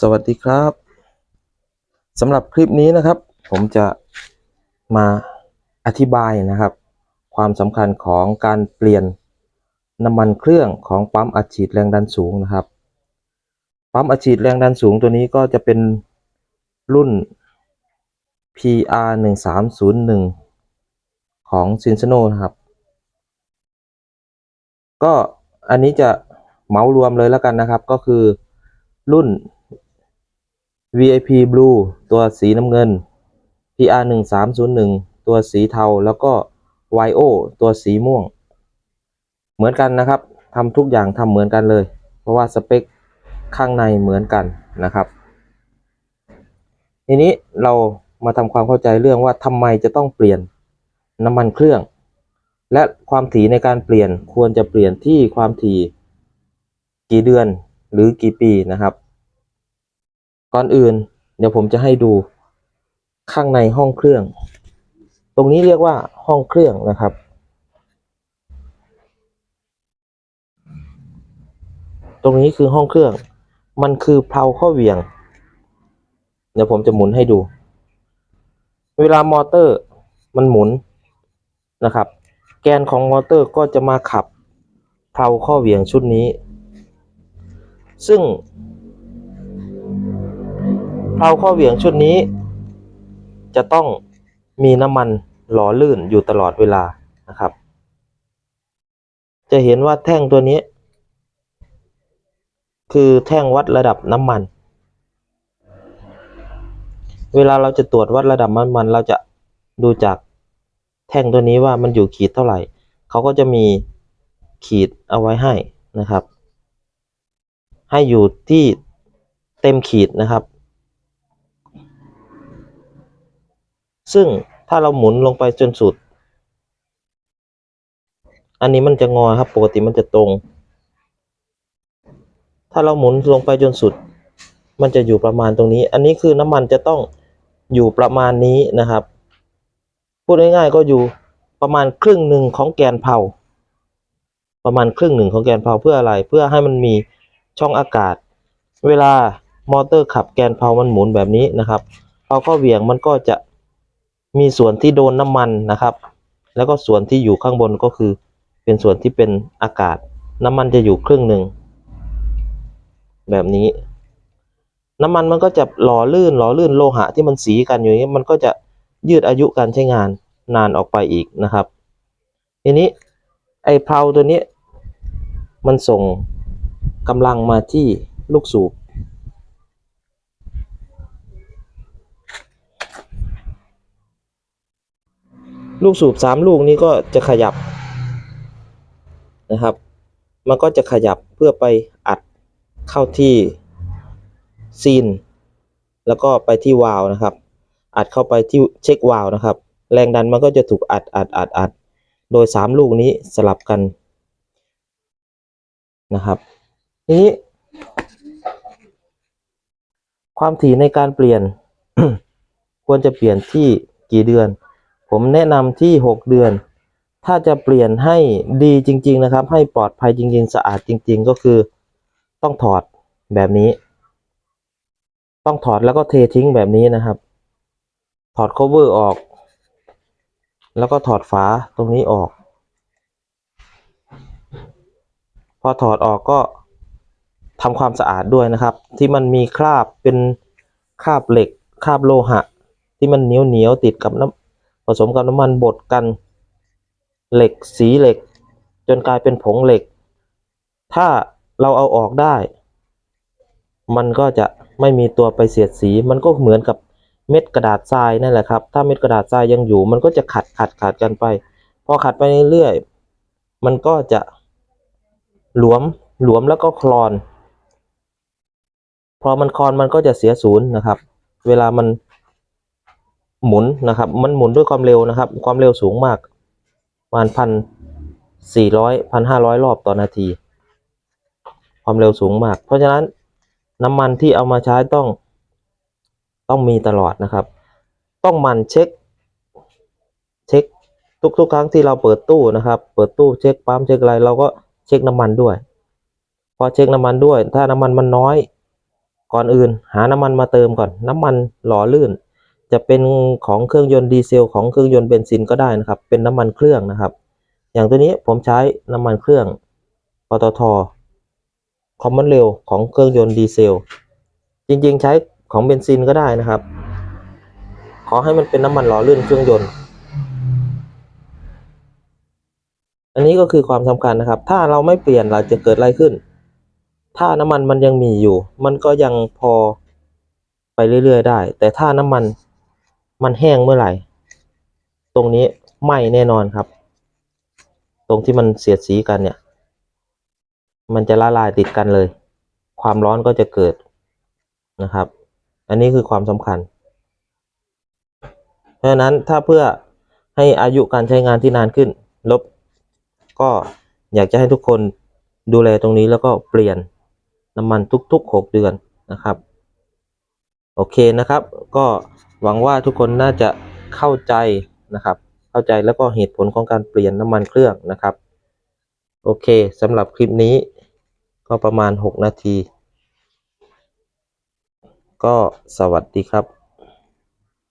สวัสดีครับสำหรับคลิปนี้นะครับ ผมจะมาอธิบายนะครับ ความสำคัญของการเปลี่ยนน้ำมันเครื่องของปั๊มอัดฉีดแรงดันสูงนะครับ ปั๊มอัดฉีดแรงดันสูงตัวนี้ก็จะเป็นรุ่น PR 1 3 0 1ของ c i n s e n o นะครับ ก็อันนี้จะเหมารวมเลยแล้วกันนะครับ ก็คือรุ่น VIP Blue ตัวสีน้ำเงิน PR 1 3 0 1ตัวสีเทา แล้วก็ YO ตัวสีม่วง เหมือนกันนะครับทำทุกอย่างทำเหมือนกันเลย เพราะว่าสเปคข้างในเหมือนกันนะครับ ทีนี้เรามาทำความเข้าใจเรื่องว่าทำไมจะต้องเปลี่ยนน้ำมันเครื่อง และความถี่ในการเปลี่ยนควรจะเปลี่ยนที่ความถี่กี่เดือนหรือกี่ปีนะครับ ก่อนอื่น เดี๋ยวผมจะให้ดูข้างในห้องเครื่อง ตรงนี้เรียกว่าห้องเครื่องนะครับ ตรงนี้คือห้องเครื่อง มันคือเพลาข้อเหวี่ยง เดี๋ยวผมจะหมุนให้ดู เวลามอเตอร์มันหมุนนะครับ แกนของมอเตอร์ก็จะมาขับเพลาข้อเหวี่ยงชุดนี้ ซึ่ง ลาข้อเหวี่ยงชุดนี้ จะต้องมีน้ำมันหล่อลื่นอยู่ตลอดเวลานะครับ จะเห็นว่าแท่งตัวนี้ คือแท่งวัดระดับน้ำมัน เวลาเราจะตรวจวัดระดับน้ำมันเราจะดูจากแท่งตัวนี้ว่ามันอยู่ขีดเท่าไหร่ เขาก็จะมีขีดเอาไว้ให้นะครับ ให้อยู่ที่เต็มขีดนะครับ ซึ่งถ้าเราหมุนลงไปจนสุด อันนี้มันจะงอครับ ปกติมันจะตรง ถ้าเราหมุนลงไปจนสุด มันจะอยู่ประมาณตรงนี้ อันนี้คือน้ำมันจะต้องอยู่ประมาณนี้นะครับ พูดง่ายๆก็อยู่ประมาณครึ่งหนึ่งของแกนเพาประมาณครึ่งหนึ่งของแกนเพาเพื่ออะไร เพื่อให้มันมีช่องอากาศ เวลามอเตอร์ขับแกนเพามันหมุนแบบนี้นะครับเพาเข้าเหวี่ยงมันก็จะ มีส่วนที่โดนน้ำมันนะครับ แล้วก็ส่วนที่อยู่ข้างบนก็คือ เป็นส่วนที่เป็นอากาศ น้ำมันจะอยู่ครึ่งหนึ่งแบบนี้ น้ำมันมันก็จะหล่อลื่นหล่อลื่นโลหะที่มันสีกันอยู่นี้มันก็จะยืดอายุการใช้งานนานออกไปอีกนะครับ ทีนี้ไอ้เพลาตัวนี้ มันส่งกำลังมาที่ลูกสูบ ลูกสูบสามลูกนี้ก็จะขยับนะครับ มันก็จะขยับเพื่อไปอัดเข้าที่ซีน แล้วก็ไปที่วาล์วนะครับ อัดเข้าไปที่เช็ควาล์วนะครับ แรงดันมันก็จะถูกอัดอัดอัดอัดโดยสามลูกนี้สลับกันนะครับทีนี้ ความถี่ในการเปลี่ยน ควรจะเปลี่ยนที่กี่เดือน ผมแนะนำที่ 6 เดือน ถ้าจะเปลี่ยนให้ดีจริง ๆ นะครับ ให้ปลอดภัยจริง ๆ สะอาดจริง ๆ ก็คือต้องถอดแบบนี้ ต้องถอดแล้วก็เททิ้งแบบนี้นะครับ ถอด cover ออก แล้วก็ถอดฝาตรงนี้ออก พอถอดออกก็ทำความสะอาดด้วยนะครับ ที่มันมีคราบเป็นคราบเหล็กคราบโลหะ ที่มันเหนียวเหนียวติดกับน้ำ ผสมกับน้ำมันบดกัน เหล็กสีเหล็ก จนกลายเป็นผงเหล็ก ถ้าเราเอาออกได้ มันก็จะไม่มีตัวไปเสียดสี มันก็เหมือนกับเม็ดกระดาษทรายนั่นแหละครับ ถ้าเม็ดกระดาษทรายยังอยู่ มันก็จะขัดขัดขัดกันไป พอขัดไปเรื่อยๆ มันก็จะหลวมหลวมแล้วก็คลอน พอมันคลอนมันก็จะเสียศูนย์นะครับ เวลามัน หมุนนะครับ มันหมุนด้วยความเร็วนะครับ ความเร็วสูงมากประมาณพันสี่ร้อยพันห้าร้อยรอบต่อนาที ความเร็วสูงมาก เพราะฉะนั้นน้ำมันที่เอามาใช้ต้องต้องมีตลอดนะครับ ต้องมันเช็ค เช็คทุกๆครั้งที่เราเปิดตู้นะครับ เปิดตู้เช็คปั๊มเช็คอะไรเราก็เช็คน้ำมันด้วย พอเช็คน้ำมันด้วย ถ้าน้ำมันมันน้อย ก่อนอื่น หาน้ำมันมาเติมก่อน น้ำมันหล่อลื่น จะเป็นของเครื่องยนต์ดีเซลของเครื่องยนต์เบนซินก็ได้นะครับ เป็นน้ำมันเครื่องนะครับ อย่างตัวนี้ผมใช้น้ำมันเครื่องปตทคอมมอนเร็วของเครื่องยนต์ดีเซล จริงๆ ใช้ของเบนซินก็ได้นะครับ ขอให้มันเป็นน้ำมันหล่อลื่นเครื่องยนต์ อันนี้ก็คือความสำคัญนะครับ ถ้าเราไม่เปลี่ยนเราจะเกิดอะไรขึ้น ถ้าน้ำมันมันยังมีอยู่ มันก็ยังพอไปเรื่อยๆ ได้ แต่ถ้าน้ำมัน มันแห้งเมื่อไหร่ ตรงนี้ไหม้แน่นอนครับ ตรงที่มันเสียดสีกันเนี่ย มันจะละลายติดกันเลย ความร้อนก็จะเกิดนะครับ อันนี้คือความสำคัญ เพราะฉะนั้นถ้าเพื่อให้อายุการใช้งานที่นานขึ้น ลบ ก็อยากจะให้ทุกคนดูแลตรงนี้แล้วก็เปลี่ยนน้ำมันทุกๆ 6 เดือนนะครับ โอเคนะครับก็หวังว่าทุกคนน่าจะเข้าใจนะครับ เข้าใจแล้วก็เหตุผลของการเปลี่ยนน้ำมันเครื่องนะครับ โอเคสำหรับคลิปนี้ก็ประมาณ 6 นาที ก็สวัสดีครับ